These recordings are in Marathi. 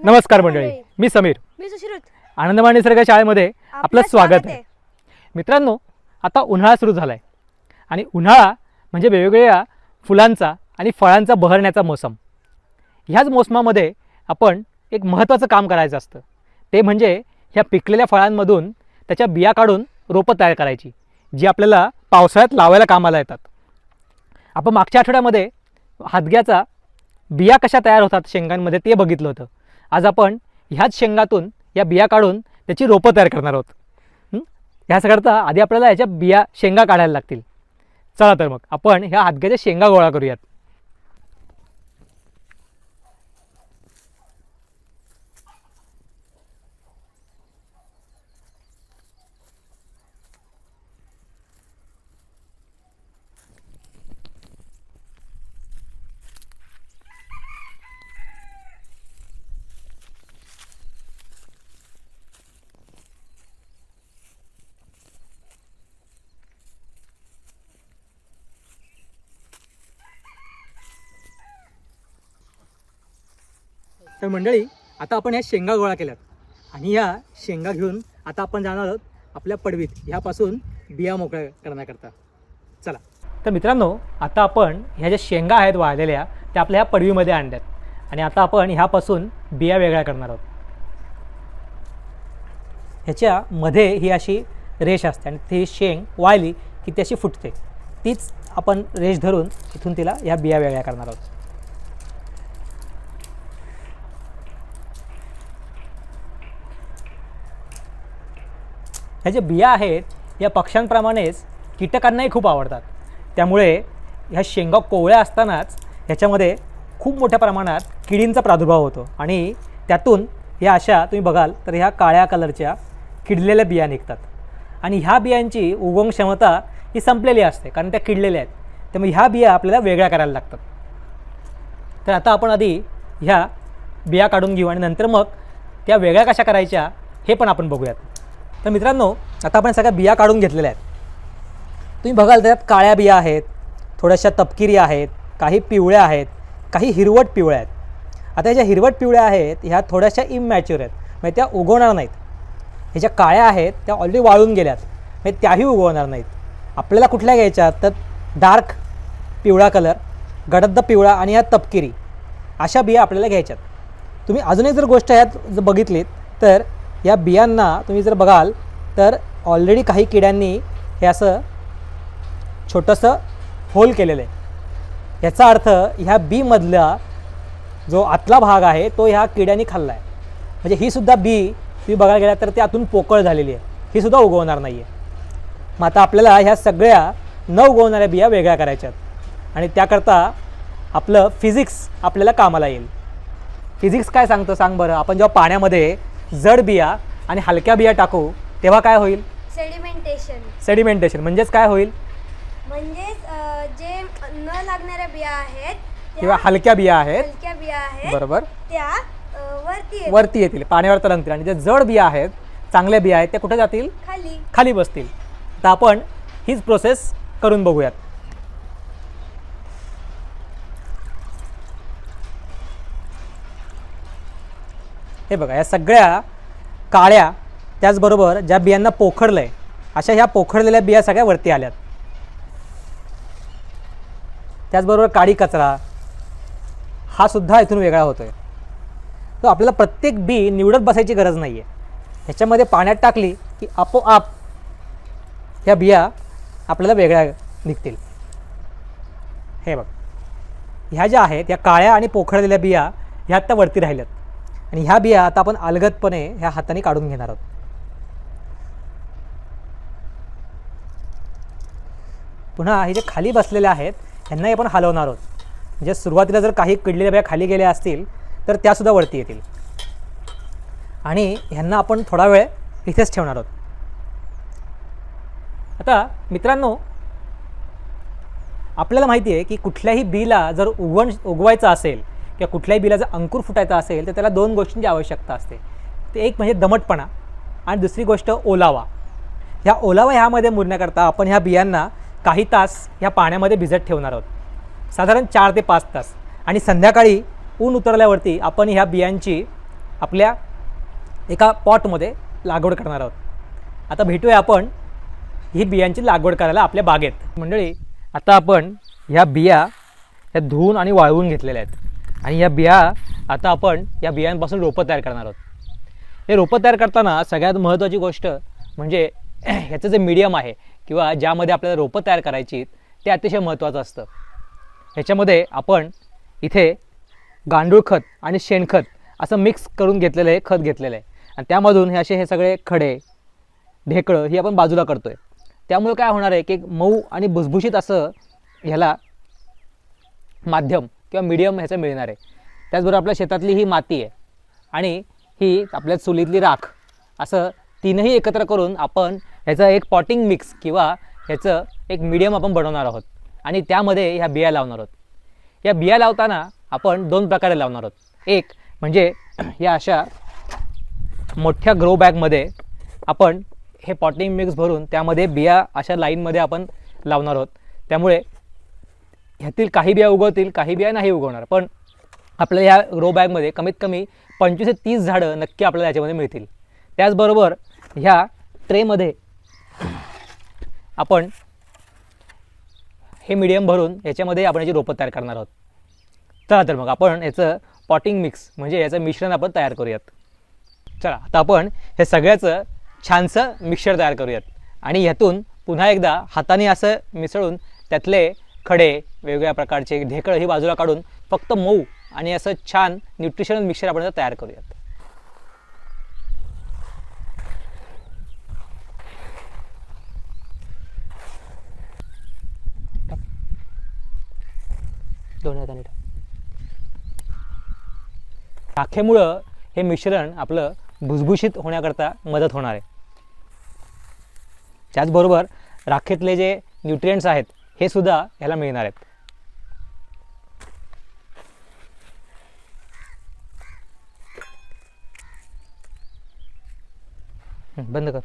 नमस्कार मंडळी मी समीर. मी सुश्रुत. आनंदमान निसर्ग शाळेमध्ये आपलं स्वागत आहे. मित्रांनो आता उन्हाळा सुरू झाला आहे आणि उन्हाळा म्हणजे वेगवेगळ्या फुलांचा आणि फळांचा बहरण्याचा मोसम. ह्याच मोसमामध्ये आपण एक महत्त्वाचं काम करायचं असतं. ते म्हणजे ह्या पिकलेल्या फळांमधून त्याच्या बिया काढून रोपं तयार करायची जी आपल्याला पावसाळ्यात लावायला कामाला येतात. आपण मागच्या आठवड्यामध्ये हादग्याचा बिया कशा तयार होतात शेंगांमध्ये ते बघितलं होतं. आज आपण ह्याच शेंगातून या बिया काढून त्याची रोपं तयार करणार आहोत. हं? आधी आपल्याला याच्या बिया शेंगा काढायला लागतील. चला तर मग आपण ह्या हातग्याच्या शेंगा गोळा करूयात. तर मंडळी आता आपण ह्या शेंगा गोळा केल्यात. आणि ह्या शेंगा घेऊन आता आपण जाणार आहोत आपल्या पडवीत. ह्यापासून बिया मोकळ्या करण्याकरता. चला. तर मित्रांनो आता आपण ह्या ज्या शेंगा आहेत वाळलेल्या त्या आपल्या ह्या पडवीमध्ये आणल्यात. आणि आता आपण ह्यापासून बिया वेगळ्या करणार आहोत. ह्याच्यामध्ये ही अशी रेष असते आणि ती शेंग वाळली की ती अशी फुटते. तीच आपण रेष धरून इथून तिला ह्या बिया वेगळ्या करणार आहोत. ह्या ज्या बिया आहेत या पक्ष्यांप्रमाणेच कीटकांनाही खूप आवडतात. त्यामुळे ह्या शेंगा कोवळ्या असतानाच ह्याच्यामध्ये खूप मोठ्या प्रमाणात किडींचा प्रादुर्भाव होतो. आणि त्यातून या अशा तुम्ही बघाल तर ह्या काळ्या कलरच्या किडलेल्या बिया निघतात. आणि ह्या बियांची उगवण क्षमता ही संपलेली असते कारण त्या किडलेल्या आहेत. त्यामुळे ह्या बिया आपल्याला वेगळ्या करायला लागतात. तर आता आपण आधी ह्या बिया काढून घेऊ आणि नंतर मग त्या वेगळ्या कशा करायच्या हे पण आपण बघूयात. तर मित्रांनो आता आपण सगळ्या बिया काढून घेतलेल्या आहेत. तुम्ही बघाल त्यात काळ्या बिया आहेत थोड्याशा तपकिरी आहेत काही पिवळ्या आहेत काही हिरवट पिवळ्या आहेत. आता ह्या ज्या हिरवट पिवळ्या आहेत ह्या थोड्याशा इमॅच्युअर आहेत. म्हणजे त्या उगवणार नाहीत. ह्या ज्या काळ्या आहेत त्या ऑलरेडी वाळून गेल्यात. म्हणजे त्याही उगवणार नाहीत. आपल्याला कुठल्या घ्यायच्या? तर डार्क पिवळा कलर गडद पिवळा आणि ह्या तपकिरी. अशा बिया आपल्याला घ्यायच्यात. तुम्ही अजून एक जर गोष्ट ह्यात जर बघितलीत तर या बियांना तुम्ही जर बघाल तर ऑलरेडी काही किड्यांनी हे असं छोटंसं होल केलेलं आहे. याचा अर्थ ह्या बीमधला जो आतला भाग आहे तो ह्या किड्यांनी खाल्ला आहे. म्हणजे ही सुद्धा बी तुम्ही बघायला गेला तर ती आतून पोकळ झालेली आहे. ही सुद्धा उगवणार नाही आहे मग आता आपल्याला ह्या सगळ्या न उगवणाऱ्या बिया वेगळ्या करायच्यात. आणि त्याकरता आपलं फिजिक्स आपल्याला कामाला येईल. फिजिक्स काय सांगतं सांग बरं. आपण जेव्हा पाण्यामध्ये जड बिया आणि हलक्या बिया टाकू तेव्हा काय होईल? सेडिमेंटेशन सेडिमेंटेशन म्हणजेच काय होईल? म्हणजेच अं, जे न लागणाऱ्या बिया आहेत त्या किंवा हलक्या बिया आहेत. हलक्या बिया आहेत बरोबर. त्या अं, वरती. वरती येतील पाण्यावर तरंगतील. आणि ज्या जड बिया आहेत चांगल्या बिया आहेत त्या कुठे जातील? खाली. खाली बसतील. तर आपण हीच प्रोसेस करून बघूयात. हे बघा या सगळ्या काळ्या त्याचबरोबर ज्या बियांना पोखरलं आहे अशा ह्या पोखरलेल्या बिया सगळ्या वरती आल्यात. त्याचबरोबर काळी कचरा हा सुद्धा इथून वेगळा होतो आहे तर आपल्याला प्रत्येक बी निवडत बसायची गरज नाही आहे ह्याच्यामध्ये पाण्यात टाकली की आपोआप ह्या बिया आपल्याला वेगळ्या निघतील. हे बघ. ह्या ज्या आहेत या काळ्या आणि पोखरलेल्या बिया ह्या आत्ता वरती राहिल्यात. आणि ह्या बिया आता आपण अलगदपणे ह्या हाताने काढून घेणार आहोत. पुन्हा हे जे खाली बसलेले आहेत ह्यांनाही आपण हलवणार आहोत. म्हणजे सुरुवातीला जर काही किडलेल्या बिया खाली गेल्या असतील तर त्यासुद्धा वरती येतील. आणि ह्यांना आपण थोडा वेळ इथेच ठेवणार आहोत. आता मित्रांनो आपल्याला माहिती आहे की कुठल्याही बीला जर उगवण उगवायचं असेल किंवा कुठल्याही बिलाचा जर अंकुर फुटायचा असेल तर त्याला दोन गोष्टींची आवश्यकता असते. ते एक म्हणजे दमटपणा आणि दुसरी गोष्ट ओलावा. ह्या ओलावा ह्यामध्ये मुरण्याकरता आपण ह्या बियांना काही तास ह्या पाण्यामध्ये भिजत ठेवणार आहोत. साधारण चार ते पाच तास. आणि संध्याकाळी ऊन उतरल्यावरती आपण ह्या बियांची आपल्या एका पॉटमध्ये लागवड करणार आहोत. आता भेटूया आपण ही बियांची लागवड करायला आपल्या बागेत. मंडळी आता आपण ह्या बिया ह्या धुवून आणि वाळवून घेतलेल्या आहेत. आणि या बिया आता आपण या बियांपासून रोपं तयार करणार आहोत. हे रोपं तयार करताना सगळ्यात महत्त्वाची गोष्ट म्हणजे ह्याचं जे मीडियम आहे किंवा ज्यामध्ये आपल्याला रोपं तयार करायची ते अतिशय महत्त्वाचं असतं. ह्याच्यामध्ये आपण इथे गांडूळ खत आणि शेणखत असं मिक्स करून घेतलेलं आहे खत घेतलेलं आहे. आणि त्यामधून हे असे हे सगळे खडे ढेकळं ही आपण बाजूला करतो आहे त्यामुळे काय होणार आहे की एक मऊ आणि भुसभुशीत असं ह्याला माध्यम किंवा मीडियम ह्याचं मिळणार आहे. त्याचबरोबर आपल्या शेतातली ही माती आहे आणि ही आपल्या चुलीतली राख. असं तीनही एकत्र करून आपण ह्याचं एक पॉटिंग मिक्स किंवा ह्याचं एक मीडियम आपण बनवणार आहोत. आणि त्यामध्ये ह्या बिया लावणार आहोत. या बिया लावताना आपण दोन प्रकारे लावणार आहोत. एक म्हणजे या अशा मोठ्या ग्रो बॅगमध्ये आपण हे पॉटिंग मिक्स भरून त्यामध्ये बिया अशा लाईनमध्ये आपण लावणार आहोत. त्यामुळे ह्यातील काही बिया उगवतील काही बिया नाही उगवणार. पण आपल्याला ह्या रो बॅगमध्ये कमीत कमी पंचवीस ते तीस झाडं नक्की आपल्याला याच्यामध्ये मिळतील. त्याचबरोबर ह्या ट्रेमध्ये आपण हे मीडियम भरून याच्यामध्ये आपण याची रोपं तयार करणार आहोत. चला तर मग आपण याचं पॉटिंग मिक्स म्हणजे याचं मिश्रण आपण तयार करूयात. चला आता आपण हे सगळ्याचं छानसं मिक्सर तयार करूयात. आणि ह्यातून पुन्हा एकदा हाताने असं मिसळून त्यातले खडे वेगवेगळ्या प्रकारचे ढेकळं ही बाजूला काढून फक्त मऊ आणि असं छान न्यूट्रिशनल मिक्सर आपण तयार करूयात. दोन हाताने राखेमुळं हे मिश्रण आपलं भुसभुशीत होण्याकरता मदत होणार आहे. त्याचबरोबर राखेतले जे न्यूट्रियंट्स आहेत हे सुद्धा ह्याला मिळणार आहेत. बंद कर.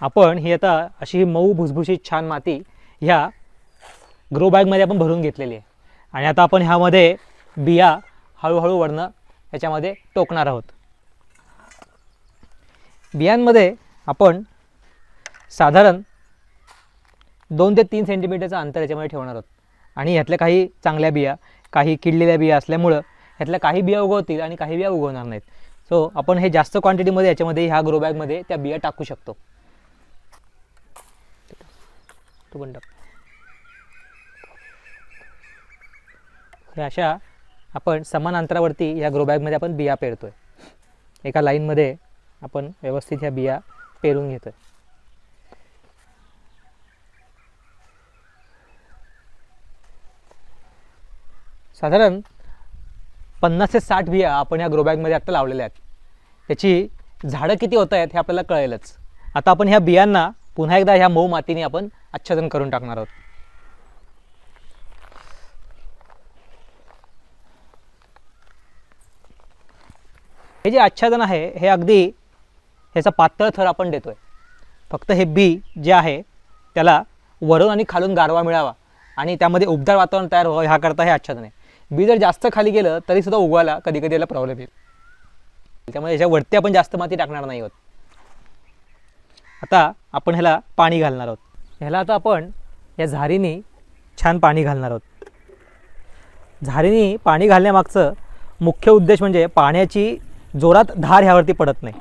आपण ही आता अशी ही मऊ भुसभुशीत छान माती ह्या ग्रो बॅगमध्ये आपण भरून घेतलेली आहे. आणि आता आपण ह्यामध्ये बिया हळूहळू वरनं याच्यामध्ये टोकणार आहोत. बियांमध्ये आपण साधारण दोन ते तीन सेंटीमीटरचं अंतर याच्यामध्ये ठेवणार आहोत. आणि ह्यातल्या काही चांगल्या बिया काही किडलेल्या बिया असल्यामुळं ह्यातल्या काही बिया उगवतील आणि काही बिया उगवणार नाहीत. सो आपण हे जास्त क्वांटिटीमध्ये याच्यामध्ये ह्या ग्रो बॅगमध्ये त्या बिया टाकू शकतो. तू पण टाक. हे अशा आपण समान अंतरावरती या ग्रो बॅगमध्ये आपण बिया पेरतोय. एका लाईनमध्ये आपण व्यवस्थित ह्या बिया पेरून घेतो साधारण पन्नास ते साठ बिया आपण या ग्रोबॅगमध्ये आत्ता लावलेल्या आहेत. त्याची झाडं किती होत आहेत हे आपल्याला कळेलच. आता आपण ह्या बियांना पुन्हा एकदा ह्या मऊ मातीने आपण आच्छादन करून टाकणार आहोत. हे जे आच्छादन आहे हे अगदी ह्याचा पातळ थर आपण देतो आहे फक्त हे बी जे आहे त्याला वरून आणि खालून गारवा मिळावा आणि त्यामध्ये उबदार वातावरण तयार व्हावं ह्याकरता हे आच्छादन आहे. बी जर जास्त खाली गेलं तरीसुद्धा उगवायला कधी कधी याला प्रॉब्लेम येईल. त्यामुळे याच्यावरती आपण जास्त माती टाकणार नाही आहोत. आता आपण ह्याला पाणी घालणार आहोत. ह्याला आता आपण या झारीने छान पाणी घालणार आहोत. झारीने पाणी घालण्यामागचं मुख्य उद्देश म्हणजे पाण्याची जोरात धार ह्यावरती पडत नाही.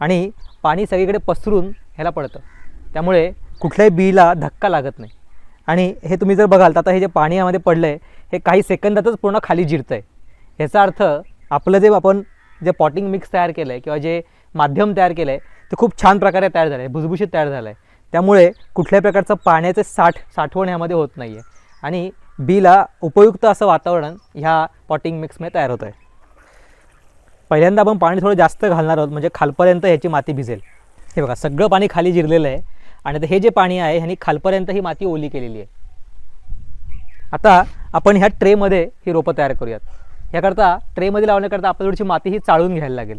आणि पाणी सगळीकडे पसरून ह्याला पडतं. त्यामुळे कुठल्याही बीला धक्का लागत नाही. आणि हे तुम्ही जर बघाल तर आता हे जे पाणी यामध्ये पडलं आहे हे काही सेकंदातच पूर्ण खाली जिरतं आहे ह्याचा अर्थ आपलं जे आपण जे पॉटिंग मिक्स तयार केलं आहे किंवा जे माध्यम तयार केलं आहे ते खूप छान प्रकारे तयार झालं आहे भुसभुशीत तयार झालं आहे त्यामुळे कुठल्याही प्रकारचं पाण्याचे साठ साठवण यामध्ये होत नाही आहे आणि बीला उपयुक्त असं वातावरण ह्या पॉटिंग मिक्समध्ये तयार होतं आहे पहिल्यांदा आपण पाणी थोडं जास्त घालणार आहोत म्हणजे खालपर्यंत ह्याची माती भिजेल. हे बघा सगळं पाणी खाली जिरलेलं आहे. आणि आता हे जे पाणी आहे ह्यानी खालपर्यंत ही माती ओली केलेली आहे. आता आपण ह्या ट्रेमध्ये ही रोपं तयार करूयात. याकरता ट्रेमध्ये लावण्याकरता आपल्याला थोडीशी माती ही चाळून घ्यायला लागेल.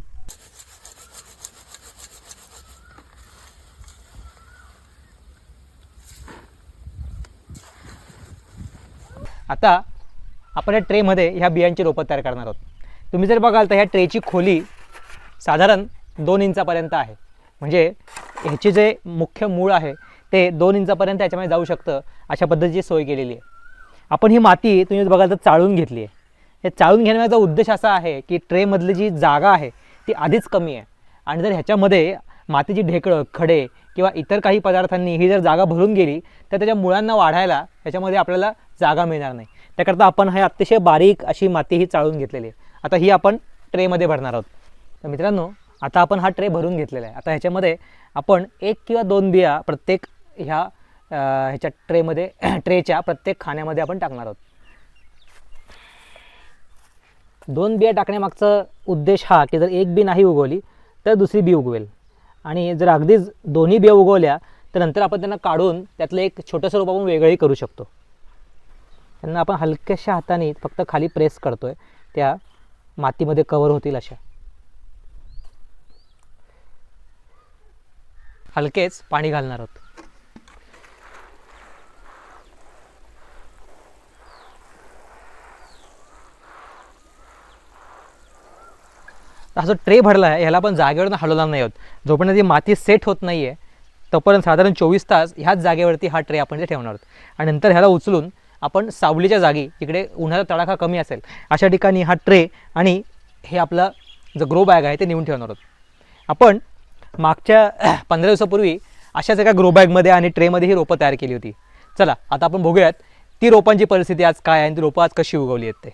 आता आपण या ट्रेमध्ये ह्या बियांची रोपं तयार करणार आहोत. तुम्ही जर बघाल तर ह्या ट्रेची खोली साधारण दोन इंचापर्यंत आहे. म्हणजे ह्याचे जे मुख्य मूळ आहे ते दोन इंचापर्यंत याच्यामध्ये जाऊ शकतं अशा पद्धतीची सोय केलेली आहे. आपण ही माती तुम्ही बघाल तर चाळून घेतली आहे. हे चाळून घेण्याचा उद्देश असा आहे की ट्रेमधली जी जागा आहे ती आधीच कमी आहे. आणि जर ह्याच्यामध्ये मातीची ढेकळं खडे किंवा इतर काही पदार्थांनी ही जर जागा भरून गेली तर त्याच्या मुळांना वाढायला त्याच्यामध्ये आपल्याला जागा मिळणार नाही. त्याकरता आपण हे अतिशय बारीक अशी माती ही चाळून घेतलेली आहे. आता ही आपण ट्रेमध्ये भरणार आहोत. तर मित्रांनो आता आपण हा ट्रे भरून घेतलेला आहे. आता ह्याच्यामध्ये आपण एक किंवा दोन बिया प्रत्येक ह्या ह्याच्या ट्रेमध्ये ट्रेच्या प्रत्येक खाण्यामध्ये आपण टाकणार आहोत. दोन बिया टाकण्यामागचा उद्देश हा की जर एक बी नाही उगवली तर दुसरी बी उगवेल. आणि जर अगदीच दोन्ही बिया उगवल्या तर नंतर आपण त्यांना काढून त्यातलं एक छोटंसं रूप आपण वेगळंही करू शकतो. त्यांना आपण हलक्याशा हाताने फक्त खाली प्रेस करतो आहे त्या मातीमध्ये कवर होतील अशा. हलकेच पाणी घालणार आहोत. हा जो ट्रे भरला आहे ह्याला पण जागेवरून हलवणार नाही आहोत. जोपर्यंत ती माती सेट होत नाही आहे तोपर्यंत साधारण चोवीस तास ह्याच जागेवरती हा ट्रे आपण ते ठेवणार आहोत. आणि नंतर ह्याला उचलून आपण सावलीच्या जागी जिकडे उन्हाचा तडाखा कमी असेल अशा ठिकाणी हा ट्रे आणि हे आपला जो ग्रो बॅग आहे ते नेऊन ठेवणार आहोत. आपण मागच्या पंधरा दिवसापूर्वी अशाच एका ग्रो बॅगमध्ये आणि ट्रेमध्ये ही रोपं तयार केली होती. चला आता आपण बघूयात ती रोपांची परिस्थिती आज काय आहे आणि ती रोपं आज कशी उगवली आहेत ते.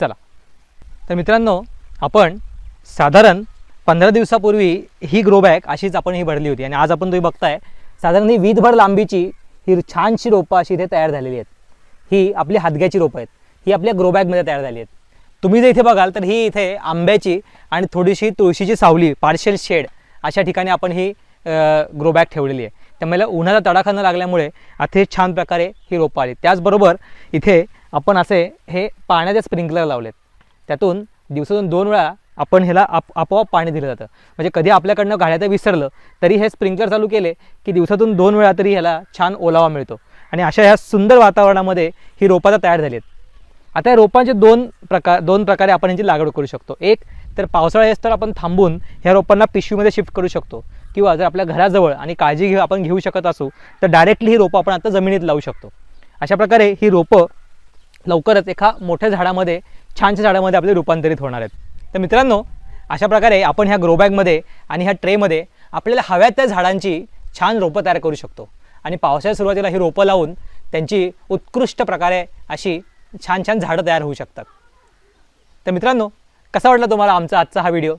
चला. तर मित्रांनो आपण साधारण पंधरा दिवसापूर्वी ही ग्रो बॅग अशीच आपण ही भरली होती आणि आज आपण तुम्ही बघताय साधारण ही वीजभर लांबीची ही छानशी रोपं अशी इथे तयार झालेली आहेत. ही आपली हादग्याची रोपं आहेत. ही आपल्या ग्रोबॅगमध्ये तयार झाली आहेत. तुम्ही जर इथे बघाल तर ही इथे आंब्याची आणि थोडीशी तुळशीची सावली पार्शल शेड अशा ठिकाणी आपण ही ग्रोबॅग ठेवलेली आहे. त्यामुळे उन्हाचा तडाखा न लागल्यामुळे अति छान प्रकारे ही रोपं आली. त्याचबरोबर इथे आपण असे हे पाण्याचे स्प्रिंकलर लावलेत. त्यातून दिवसातून दोन वेळा आपण ह्याला आप आपोआप पाणी दिलं जातं. म्हणजे कधी आपल्याकडनं गाड्याचं विसरलं तरी हे स्प्रिंकलर चालू केले की दिवसातून दोन वेळा तरी ह्याला छान ओलावा मिळतो. आणि अशा ह्या सुंदर वातावरणामध्ये ही रोपं आता तयार झाली आहेत. आता या रोपांचे दोन प्रकार दोन प्रकारे आपण यांची लागवड करू शकतो. एक तर पावसाळ्यास तर आपण थांबून ह्या रोपांना पिशवीमध्ये शिफ्ट करू शकतो. किंवा जर आपल्या घराजवळ आणि काळजी घेऊ आपण घेऊ शकत असू तर डायरेक्टली ही रोपं आपण आता जमिनीत लावू शकतो. अशा प्रकारे ही रोपं लवकरच एका मोठ्या झाडामध्ये छानशा झाडामध्ये आपले रूपांतरित होणार आहेत. तर मित्रांनो अशा प्रकारे आपण ह्या ग्रोबॅगमध्ये आणि ह्या ट्रेमध्ये आपल्याला हव्या त्या झाडांची छान रोपं तयार करू शकतो. आणि पावसाळ्या सुरुवातीला ही रोपं लावून त्यांची उत्कृष्ट प्रकारे अशी छान छान झाडं तयार होऊ शकतात. तर मित्रांनो कसा वाटला तुम्हाला आमचा आजचा हा व्हिडिओ?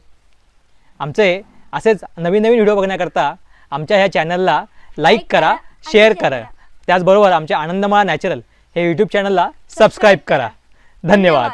आमचे असेच नवीन नवीन व्हिडिओ बघण्याकरता आमच्या ह्या चॅनलला लाईक करा शेअर करा. त्याचबरोबर आमच्या आनंदमाळा नॅचरल हे यूट्यूब चॅनलला सबस्क्राईब करा. धन्यवाद.